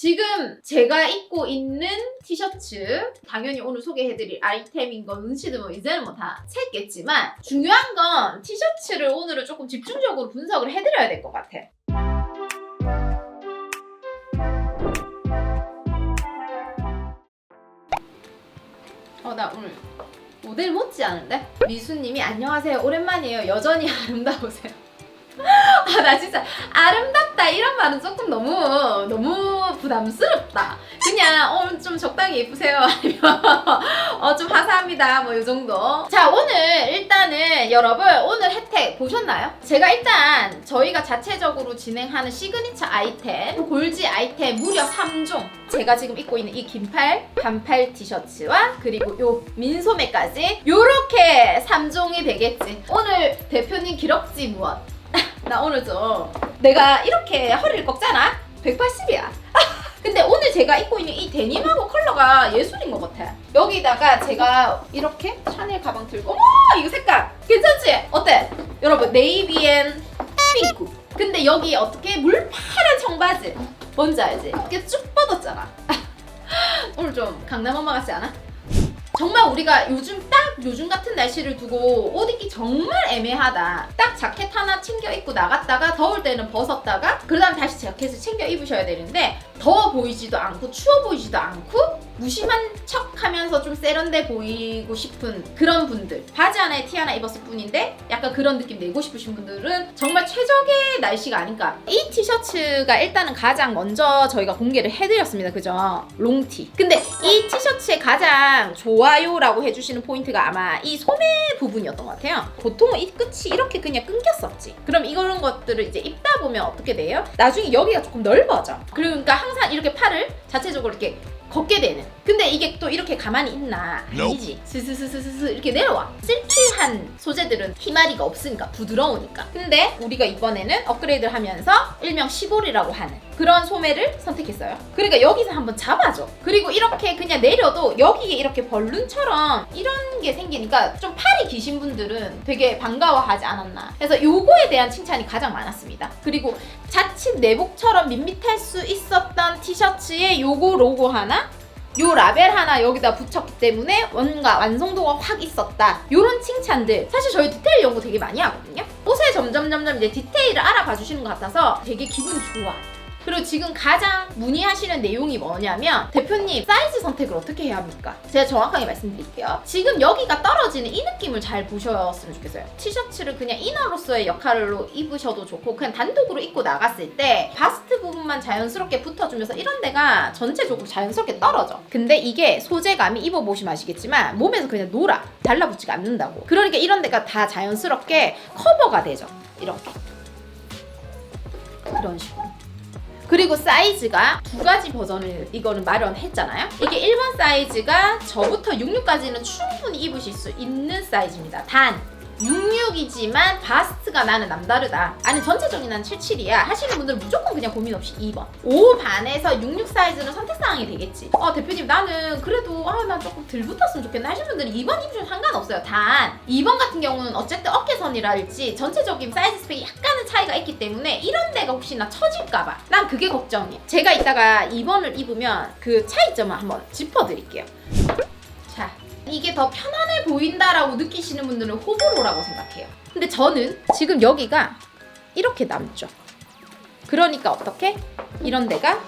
지금 제가 입고 있는 티셔츠 당연히 오늘 소개해드릴 아이템인 건 눈치도 뭐 이제는 뭐다 챘겠지만 중요한 건 티셔츠를 오늘은 조금 집중적으로 분석을 해드려야 될 것 같아. 어 나 오늘 모델 못지 않은데? 미수님이 안녕하세요 오랜만이에요 여전히 아름다우세요 아 나 진짜 아름답다. 이런 말은 조금 너무 너무 부담스럽다. 그냥 어좀 적당히 예쁘세요. 아니면 어 좀 화사합니다. 뭐 이 정도. 자 오늘 일단은 여러분 오늘 혜택 보셨나요? 제가 일단 저희가 자체적으로 진행하는 시그니처 아이템 골지 아이템 무려 3종. 제가 지금 입고 있는 이 긴팔 반팔 티셔츠와 그리고 요 민소매까지 요렇게 3종이 되겠지. 오늘 대표님 기럭지 무엇 나 오늘 좀 내가 이렇게 허리를 꺾잖아 180이야 근데 오늘 제가 입고 있는 이 데님하고 컬러가 예술인 것 같아 여기다가 제가 이렇게 샤넬 가방 들고 어머 이거 색깔 괜찮지? 어때? 여러분 네이비앤 핑크 근데 여기 어떻게 물파란 청바지 뭔지 알지? 이렇게 쭉 뻗었잖아 오늘 좀 강남 엄마 같지 않아? 정말 우리가 요즘 딱 요즘 같은 날씨를 두고 옷 입기 정말 애매하다. 딱 자켓 하나 챙겨 입고 나갔다가 더울 때는 벗었다가 그다음 다시 자켓을 챙겨 입으셔야 되는데 더워 보이지도 않고 추워 보이지도 않고 무심한 척 하면서 좀 세련돼 보이고 싶은 그런 분들. 바지 하나에 티 하나 입었을 뿐인데 약간 그런 느낌 내고 싶으신 분들은 정말 최적의 날씨가 아닐까 이 티셔츠가 일단은 가장 먼저 저희가 공개를 해드렸습니다. 그죠? 롱티. 근데 이 티셔츠의 가장 좋아요라고 해주시는 포인트가 아마 이 소매 부분이었던 것 같아요. 보통은 이 끝이 이렇게 그냥 끊겼었지. 그럼 이런 것들을 이제 입다 보면 어떻게 돼요? 나중에 여기가 조금 넓어져. 그러니까 항상 이렇게 팔을 자체적으로 이렇게 걷게 되는. 근데 이게 또 이렇게 가만히 있나? 아니지. 스스스스스스 이렇게 내려와. 실키한 소재들은 희마리가 없으니까 부드러우니까. 근데 우리가 이번에는 업그레이드를 하면서 일명 시볼이라고 하는 그런 소매를 선택했어요. 그러니까 여기서 한번 잡아줘. 그리고 이렇게 그냥 내려도 여기에 이렇게 벌룬처럼 이런 게 생기니까 좀 팔이 기신 분들은 되게 반가워하지 않았나. 그래서 요거에 대한 칭찬이 가장 많았습니다. 그리고 자칫 내복처럼 밋밋할 수 있었던 티셔츠에 요거 로고 하나 요 라벨 하나 여기다 붙였기 때문에 뭔가 완성도가 확 있었다. 요런 칭찬들. 사실 저희 디테일 연구 되게 많이 하거든요. 옷에 점점 점점 이제 디테일을 알아봐 주시는 것 같아서 되게 기분이 좋아. 그리고 지금 가장 문의하시는 내용이 뭐냐면 대표님 사이즈 선택을 어떻게 해야 합니까? 제가 정확하게 말씀드릴게요. 지금 여기가 떨어지는 이 느낌을 잘 보셨으면 좋겠어요. 티셔츠를 그냥 이너로서의 역할로 입으셔도 좋고 그냥 단독으로 입고 나갔을 때 바스트 부분만 자연스럽게 붙어주면서 이런 데가 전체적으로 자연스럽게 떨어져. 근데 이게 소재감이 입어보시면 아시겠지만 몸에서 그냥 놀아. 달라붙지가 않는다고. 그러니까 이런 데가 다 자연스럽게 커버가 되죠. 이렇게. 이런 식으로. 그리고 사이즈가 두 가지 버전을 이거는 마련했잖아요. 이게 1번 사이즈가 저부터 66까지는 충분히 입으실 수 있는 사이즈입니다. 단 66이지만 바스트가 나는 남다르다. 아니 전체적인 난 77이야. 하시는 분들은 무조건 그냥 고민 없이 2번. 5 반에서 66 사이즈는 선택 사항이 되겠지. 어 대표님 나는 그래도 아나 조금 들 붙었으면 좋겠네 하시는 분들은 2번 입으셔도 상관없어요. 단 2번 같은 경우는 어쨌든 어깨선이랄지 전체적인 사이즈 스펙이 약간의 차이가 있기 때문에 이런 데가 혹시나 처질까봐 난 그게 걱정이에요. 제가 이따가 2번을 입으면 그 차이점을 한번 짚어드릴게요. 자, 이게 더 편안해 보인다라고 느끼시는 분들은 호불호라고 생각해요. 근데 저는 지금 여기가 이렇게 남죠. 그러니까 어떻게? 이런 데가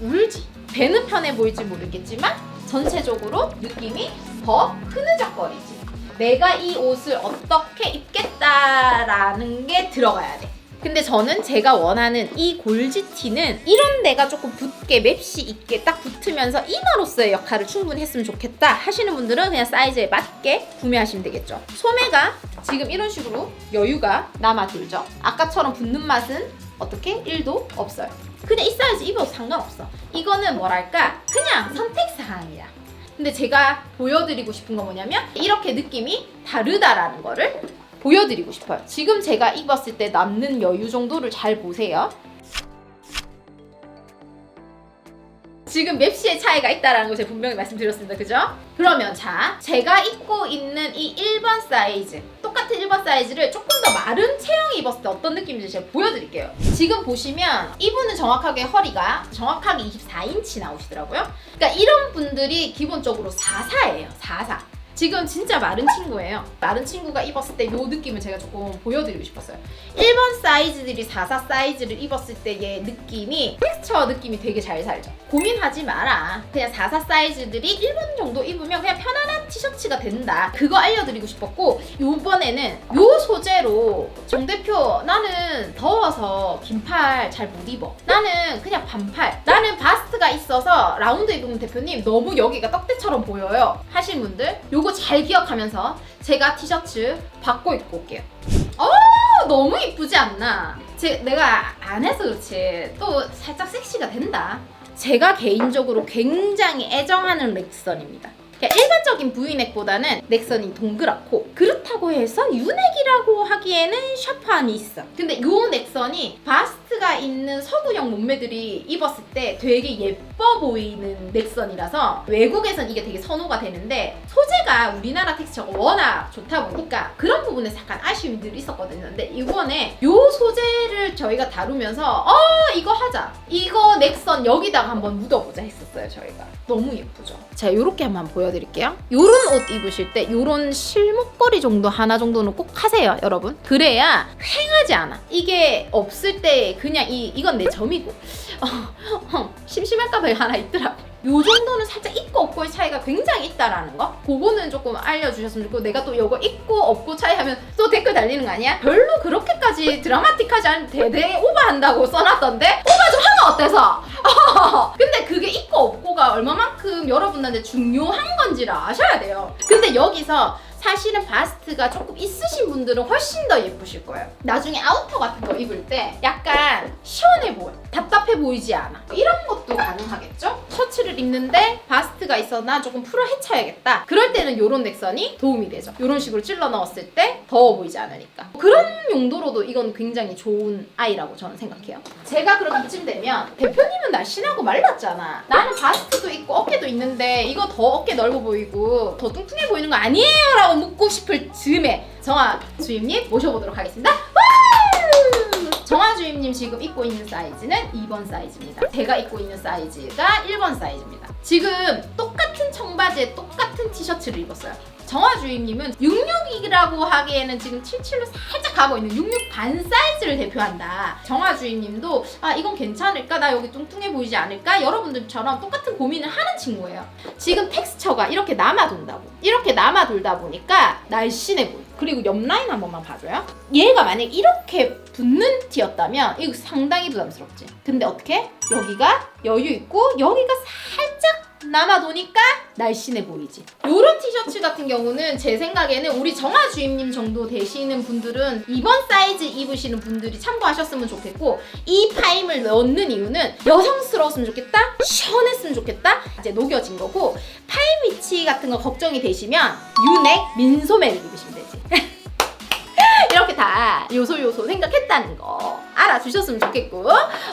울지. 배는 편해 보일지 모르겠지만 전체적으로 느낌이 더 흐느적거리지. 내가 이 옷을 어떻게 입겠다라는 게 들어가야 돼. 근데 저는 제가 원하는 이 골지티는 이런 데가 조금 붙게 맵시 있게 딱 붙으면서 이너로서의 역할을 충분히 했으면 좋겠다 하시는 분들은 그냥 사이즈에 맞게 구매하시면 되겠죠. 소매가 지금 이런 식으로 여유가 남아돌죠. 아까처럼 붙는 맛은 어떻게 1도 없어요. 그냥 이 사이즈 입어도 상관없어. 이거는 뭐랄까 그냥 선택사항이야. 근데 제가 보여드리고 싶은 건 뭐냐면 이렇게 느낌이 다르다라는 거를 보여드리고 싶어요. 지금 제가 입었을 때 남는 여유 정도를 잘 보세요. 지금 맵시의 차이가 있다라는 걸 제가 분명히 말씀드렸습니다. 그죠? 그러면 자, 제가 입고 있는 이 1번 사이즈 똑같은 1번 사이즈를 조금 더 마른 체형이 입었을 때 어떤 느낌인지 제가 보여드릴게요. 지금 보시면 이분은 정확하게 허리가 정확하게 24인치 나오시더라고요. 그러니까 이런 분들이 기본적으로 44예요. 44. 지금 진짜 마른 친구예요. 마른 친구가 입었을 때 이 느낌을 제가 조금 보여드리고 싶었어요. 1번 사이즈들이 44 사이즈를 입었을 때의 느낌이 텍스처 느낌이 되게 잘 살죠. 고민하지 마라. 그냥 44 사이즈들이 1번 정도 입으면 그냥 편안한 티셔츠가 된다. 그거 알려드리고 싶었고 요번에는 요 소재로 정 대표 나는 더워서 긴팔 잘 못 입어. 나는 그냥 반팔. 나는 바스트가 있어서 라운드 입으면 대표님 너무 여기가 떡대처럼 보여요. 하신 분들 요거 잘 기억하면서 제가 티셔츠 바꿔 입고 올게요. 어 너무 이쁘지 않나? 제, 내가 안 해서 그렇지 또 살짝 섹시가 된다. 제가 개인적으로 굉장히 애정하는 넥선입니다. 그러니까 일반적인 V넥보다는 넥선이 동그랗고 그렇다고 해서 유넥이라고 하기에는 샤프함이 있어. 근데 요 넥선이 바스 트가 있는 서구형 몸매들이 입었을 때 되게 예뻐 보이는 넥선이라서 외국에선 이게 되게 선호가 되는데 소재가 우리나라 텍스처가 워낙 좋다 보니까 그런 부분에서 약간 아쉬움이 늘 있었거든요. 근데 이번에 요 소재를 저희가 다루면서 어 이거 하자. 이거 넥선 여기다가 한번 묻어보자 했었어요 저희가. 너무 예쁘죠. 자 요렇게 한번 보여드릴게요. 요런 옷 입으실 때 요런 실목걸이 정도 하나 정도는 꼭 하세요 여러분. 그래야 휑하지 않아. 이게 없을 때 그냥 이 이건 내 점이고 어, 어, 심심할까 봐 하나 있더라고. 요 정도는 살짝 있고 없고의 차이가 굉장히 있다라는 거 그거는 조금 알려주셨으면 좋겠고 내가 또 이거 있고 없고 차이 하면 또 댓글 달리는 거 아니야? 별로 그렇게까지 드라마틱하지 않은 대대 오버한다고 써놨던데 오버 좀 하면 어때서? 근데 그게 있고 없고가 얼마만큼 여러분한테 중요한 건지를 아셔야 돼요 근데 여기서 사실은 바스트가 조금 있으신 분들은 훨씬 더 예쁘실 거예요. 나중에 아우터 같은 거 입을 때 약간 시원해 보여. 답답해 보이지 않아. 이런 것도 가능하겠죠? 셔츠를 입는데 바스트가 있어 나 조금 풀어 헤쳐야겠다. 그럴 때는 이런 넥선이 도움이 되죠. 이런 식으로 찔러 넣었을 때 더워 보이지 않으니까. 그런 용도로도 이건 굉장히 좋은 아이라고 저는 생각해요. 제가 그럼 이쯤 되면 대표님은 날씬하고 말랐잖아. 나는 바스트도 있고 어깨도 있는데 이거 더 어깨 넓어 보이고 더 뚱뚱해 보이는 거 아니에요? 라고 묻고 싶을 즈음에 정아 주임님 모셔보도록 하겠습니다. 와! 정아 주임님 지금 입고 있는 사이즈는 2번 사이즈입니다. 제가 입고 있는 사이즈가 1번 사이즈입니다. 지금 똑같은 청바지에 똑같은 티셔츠를 입었어요. 정화 주임님은 66이라고 하기에는 지금 77로 살짝 가고 있는 66 반 사이즈를 대표한다. 정화 주임님도 아 이건 괜찮을까? 나 여기 뚱뚱해 보이지 않을까? 여러분들처럼 똑같은 고민을 하는 친구예요. 지금 텍스처가 이렇게 남아 돈다고. 이렇게 남아 돌다 보니까 날씬해 보여. 그리고 옆 라인 한 번만 봐줘요. 얘가 만약 이렇게 붙는 티였다면 이거 상당히 부담스럽지. 근데 어떻게? 여기가 여유 있고 여기가 살짝 남아도니까 날씬해 보이지. 요런 티셔츠 같은 경우는 제 생각에는 우리 정아 주임님 정도 되시는 분들은 이번 사이즈 입으시는 분들이 참고하셨으면 좋겠고 이 파임을 넣는 이유는 여성스러웠으면 좋겠다, 시원했으면 좋겠다, 이제 녹여진 거고 파임 위치 같은 거 걱정이 되시면 유넥 민소매를 입으시면 되지. 이렇게 다 요소 요소 생각했다는 거 알아주셨으면 좋겠고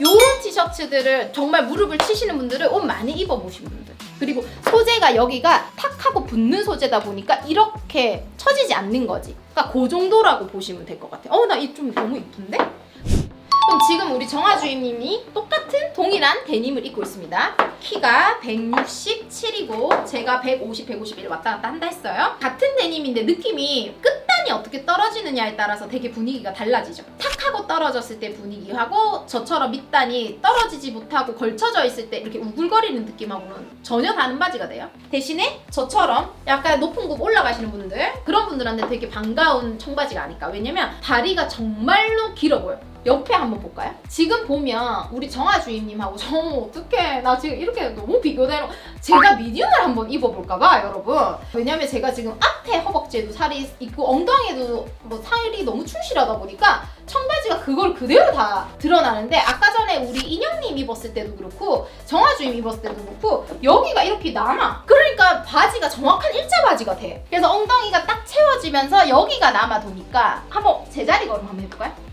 요런 티 셔츠들을 정말 무릎을 치시는 분들은 옷 많이 입어보신 분들 그리고 소재가 여기가 탁 하고 붙는 소재다 보니까 이렇게 처지지 않는 거지 그러니까 그 정도라고 보시면 될 것 같아요 어 나 이 좀 너무 이쁜데? 그럼 지금 우리 정아 주임님이 똑같은 동일한 데님을 입고 있습니다. 키가 167이고 제가 150, 151 왔다 갔다 한다 했어요. 같은 데님인데 느낌이 끝 단이 어떻게 떨어지느냐에 따라서 되게 분위기가 달라지죠. 탁 하고 떨어졌을 때 분위기하고 저처럼 밑단이 떨어지지 못하고 걸쳐져 있을 때 이렇게 우글거리는 느낌하고는 전혀 다른 바지가 돼요. 대신에 저처럼 약간 높은 곳 올라가시는 분들 그런 분들한테 되게 반가운 청바지가 아닐까. 왜냐면 다리가 정말로 길어 보여. 옆에 한번 볼까요? 지금 보면 우리 정아 주임님하고 저 어떡해 나 지금 이렇게 너무 비교되는 제가 미디움을 한번 입어볼까봐 여러분 왜냐면 제가 지금 앞에 허벅지에도 살이 있고 엉덩이에도 뭐 살이 너무 충실하다 보니까 청바지가 그걸 그대로 다 드러나는데 아까 전에 우리 인형님 입었을 때도 그렇고 정아 주임 입었을 때도 그렇고 여기가 이렇게 남아 그러니까 바지가 정확한 일자 바지가 돼 그래서 엉덩이가 딱 채워지면서 여기가 남아 도니까 한번 제자리 걸음 한번 해볼까요?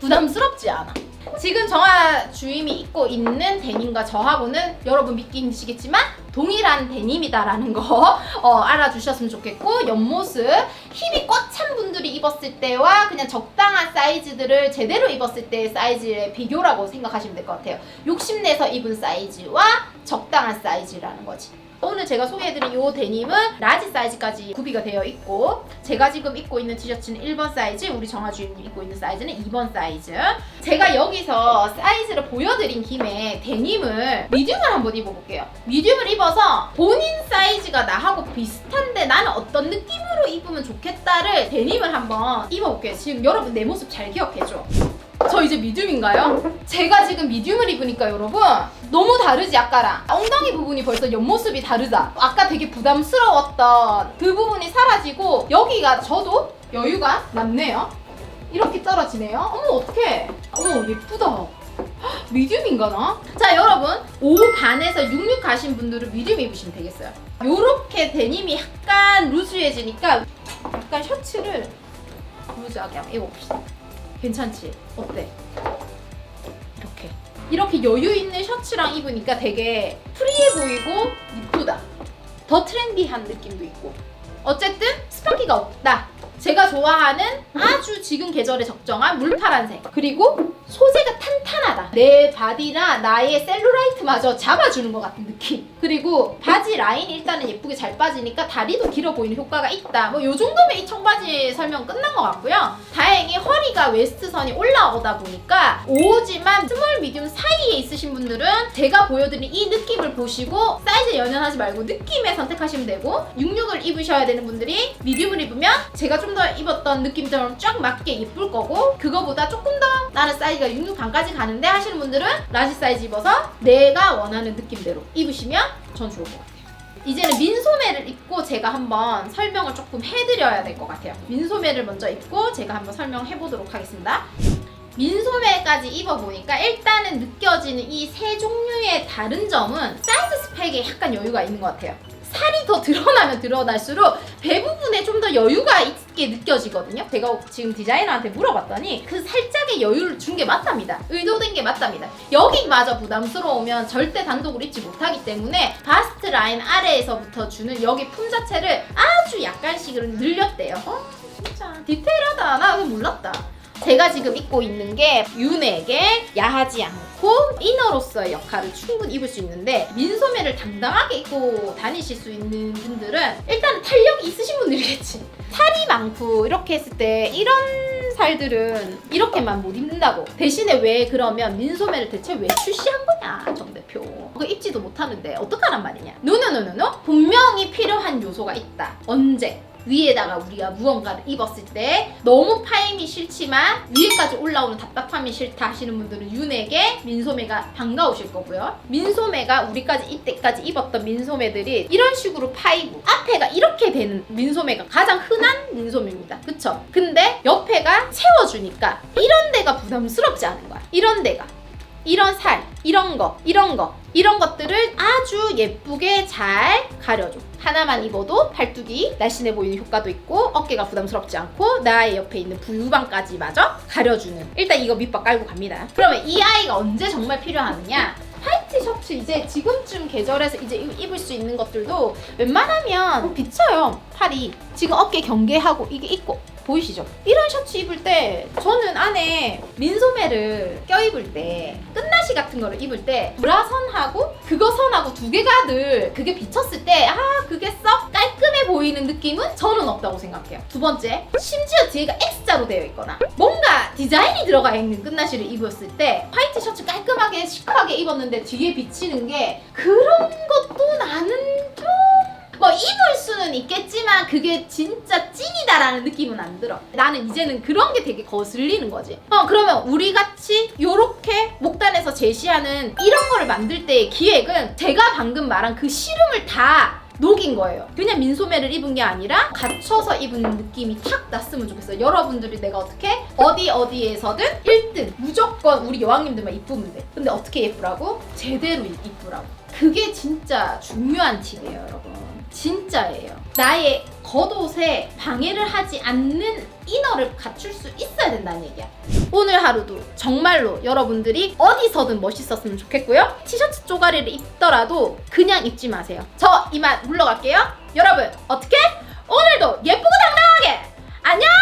부담스럽지 않아. 지금 정아 주임이 입고 있는 데님과 저하고는 여러분 믿기 힘드시겠지만 동일한 데님이다라는 거 어, 알아주셨으면 좋겠고 옆모습 힙이 꽉 찬 분들이 입었을 때와 그냥 적당한 사이즈들을 제대로 입었을 때의 사이즈의 비교라고 생각하시면 될 것 같아요. 욕심내서 입은 사이즈와 적당한 사이즈라는 거지. 오늘 제가 소개해드린 이 데님은 라지 사이즈까지 구비가 되어 있고 제가 지금 입고 있는 티셔츠는 1번 사이즈 우리 정아 주임님 입고 있는 사이즈는 2번 사이즈. 제가 여기서 사이즈를 보여드린 김에 데님을 미디움을 한번 입어볼게요. 미디움을 입어서 본인 사이즈가 나하고 비슷한데 나는 어떤 느낌으로 입으면 좋겠다를 데님을 한번 입어볼게요. 지금 여러분 내 모습 잘 기억해줘 저 이제 미디움인가요? 제가 지금 미디움을 입으니까 여러분 너무 다르지 아까랑. 엉덩이 부분이 벌써 옆모습이 다르다. 아까 되게 부담스러웠던 그 부분이 사라지고 여기가 저도 여유가 남네요. 이렇게 떨어지네요. 어머 어떡해. 어머 예쁘다. 헉, 미디움인가 나? 자 여러분 5 반에서 66 가신 분들은 미디움 입으시면 되겠어요. 요렇게 데님이 약간 루즈해지니까 약간 셔츠를 루즈하게 한번 입어봅시다 괜찮지? 어때? 이렇게 이렇게 여유 있는 셔츠랑 입으니까 되게 프리해 보이고 이쁘다. 더 트렌디한 느낌도 있고. 어쨌든 스파키가 없다. 제가 좋아하는 아주 지금 계절에 적정한 물파란색. 그리고 소재가 탄탄하다. 내 바디나 나의 셀룰라이트마저 잡아주는 것 같은 느낌. 그리고 바지 라인이 일단은 예쁘게 잘 빠지니까 다리도 길어 보이는 효과가 있다. 뭐 요 정도면 이 청바지 설명 끝난 것 같고요. 다행히 허리가 웨스트선이 올라오다 보니까 5호지만 스몰 미디움 사이에 있으신 분들은 제가 보여드린 이 느낌을 보시고 사이즈 연연하지 말고 느낌에 선택하시면 되고 66을 입으셔야 되는 분들이 미디움을 입으면 제가 좀더 입었던 느낌처럼 쫙 맞게 예쁠 거고 그거보다 조금 더 나는 사이즈가 66 반까지 가는데 하시는 분들은 라지 사이즈 입어서 내가 원하는 느낌대로 입으시면 전 좋을 것 같아요. 이제는 민소매를 입고 제가 한번 설명을 조금 해드려야 될 것 같아요. 민소매를 먼저 입고 제가 한번 설명해 보도록 하겠습니다. 민소매까지 입어보니까 일단은 느껴지는 이 세 종류의 다른 점은 사이즈 스펙에 약간 여유가 있는 것 같아요. 살이 더 드러나면 드러날수록 배 부분에 좀 더 여유가 있게 느껴지거든요. 제가 지금 디자이너한테 물어봤더니 그 살짝의 여유를 준 게 맞답니다. 의도된 게 맞답니다. 여기마저 부담스러우면 절대 단독으로 입지 못하기 때문에 바스트 라인 아래에서부터 주는 여기 품 자체를 아주 약간씩은 늘렸대요. 어? 진짜 디테일하다. 나 그거 몰랐다. 제가 지금 입고 있는 게 윤에게 야하지 않고 이너로서의 역할을 충분히 입을 수 있는데 민소매를 당당하게 입고 다니실 수 있는 분들은 일단 탄력이 있으신 분들이겠지. 살이 많고 이렇게 했을 때 이런 살들은 이렇게만 못 입는다고. 대신에 왜 그러면 민소매를 대체 왜 출시한 거냐 정 대표. 그거 입지도 못하는데 어떡하란 말이냐. 노노노노노 분명히 필요한 요소가 있다. 언제 위에다가 우리가 무언가를 입었을 때 너무 파임이 싫지만 위에까지 올라오는 답답함이 싫다 하시는 분들은 윤에게 민소매가 반가우실 거고요. 민소매가 우리까지 이때까지 입었던 민소매들이 이런 식으로 파이고 앞에가 이렇게 되는 민소매가 가장 흔한 민소매입니다. 그쵸? 근데 옆에가 채워주니까 이런 데가 부담스럽지 않은 거야. 이런 데가. 이런 살, 이런 거, 이런 거, 이런 것들을 아주 예쁘게 잘 가려줘. 하나만 입어도 팔뚝이 날씬해 보이는 효과도 있고 어깨가 부담스럽지 않고 나의 옆에 있는 부유방까지 마저 가려주는. 일단 이거 밑밥 깔고 갑니다. 그러면 이 아이가 언제 정말 필요하느냐? 화이트 셔츠 이제 지금쯤 계절에서 이제 입- 입을 수 있는 것들도 웬만하면 비쳐요 팔이 지금 어깨 경계하고 이게 있고 보이시죠? 이런 셔츠 입을 때 저는 안에 민소매를 껴입을 때 끝나시 같은 거를 입을 때 브라선하고 그거 선하고 두 개가 늘 그게 비쳤을 때 아 그게 썩 깔끔해 보이는 느낌은 저는 없다고 생각해요 두 번째 심지어 뒤에가 X자로 되어 있거나 뭔가 디자인이 들어가 있는 끝나시를 입었을 때 화이트 셔츠 깔끔하게 시크하게 입었는데 뒤에 비치는 게 그런 것도 나는 좀 뭐 입을 수는 있겠지만 그게 진짜 찐이다라는 느낌은 안 들어. 나는 이제는 그런 게 되게 거슬리는 거지. 어 그러면 우리 같이 요렇게 목단에서 제시하는 이런 거를 만들 때의 기획은 제가 방금 말한 그 시름을 다 녹인 거예요. 그냥 민소매를 입은 게 아니라 갖춰서 입은 느낌이 탁 났으면 좋겠어요. 여러분들이 내가 어떻게 어디 어디에서든 1등 무조건 우리 여왕님들만 이쁘면 돼. 근데 어떻게 예쁘라고? 제대로 이쁘라고. 그게 진짜 중요한 팁이에요, 여러분. 진짜예요. 나의 겉옷에 방해를 하지 않는 이너를 갖출 수 있어야 된다는 얘기야. 오늘 하루도 정말로 여러분들이 어디서든 멋있었으면 좋겠고요. 티셔츠 쪼가리를 입더라도 그냥 입지 마세요. 저 이만 물러갈게요. 여러분 어떻게? 오늘도 예쁘고 당당하게 안녕!